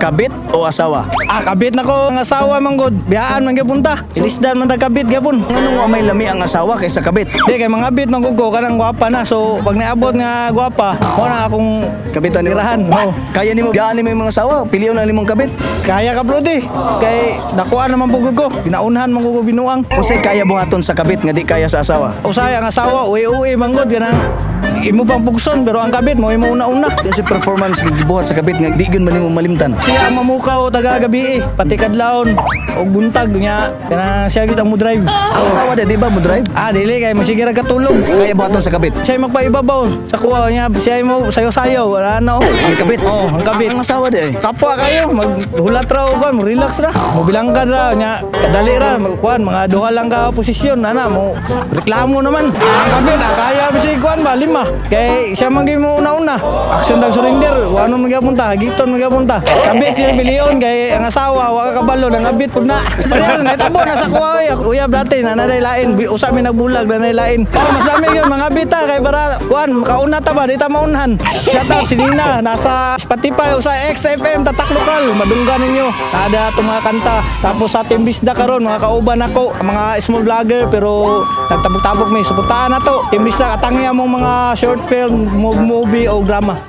kabit o asawa? Ah, kabit na ko ang asawa man gud. Biyaan man gypunta. Ilisdan man ta kabit gyapon. Anong wa may lami ang asawa kaysa kabit? Di kay mga bit man ko kanang gwapa na. So pag naabot nga gwapa, mo na akong Kabitan ni Tirahan, Oh. oo. Kaya nimo nimo yung mga asawa, piliyon na nimong kabit. kaya ka bro di. Kay nakuha naman pugod ko. Ginaunhan man ko binuang. Unsay kaya buhaton sa kabit nga di kaya sa asawa? Usay ang asawa, uwi-uwi man gud ganang imo pang pugson pero ang kabit mo imo una-una. Kasi performance gibuhat sa kabit nga di gyud man nimo malimtan. Siya mamukaw taga gabi eh. Pati kadlawon og buntag niya kana siya gid ang mo drive. Ang asawa di, di ba mo drive? Ah, dili kay mo sige ra katulog. Kaya buhaton sa kabit. Siya magpaibabaw sa kuha niya. Siya mo sayo-sayo. Wala na oh. Ang kabit. Oo, ang kabit. Ang asawa di ay. Kapwa kayo, maghulat ra o kan, mo relax ra. Mo bilangkan ra nya, kadali ra, kuan mga duha lang ka posisyon ana mo reklamo naman. Ang kabit, ah, kaya bisig kuan ba lima. Kay siya man gyud mo una-una. Action dag surrender, wano man gyapon ta, giton man gyapon ta. Kabit yung biliyon kay ang asawa wa ka kabalo nang kabit pud na. Parehas na tabo na sa kuha ay uyab dati na naday lain, usa mi nagbulag na lain. Oh, mas dami gyud mga bita kay para kuan makauna ta ba di ta maunhan. Shout out si Nina nasa Spotify o sa XFM tatak lokal madunggan ninyo. Ada to mga kanta tapos sa Team Bisda karon mga kauban ako mga small vlogger pero nagtabog-tabog may suportahan na to. Team Bisda katangi among mga short film, mo- movie o drama.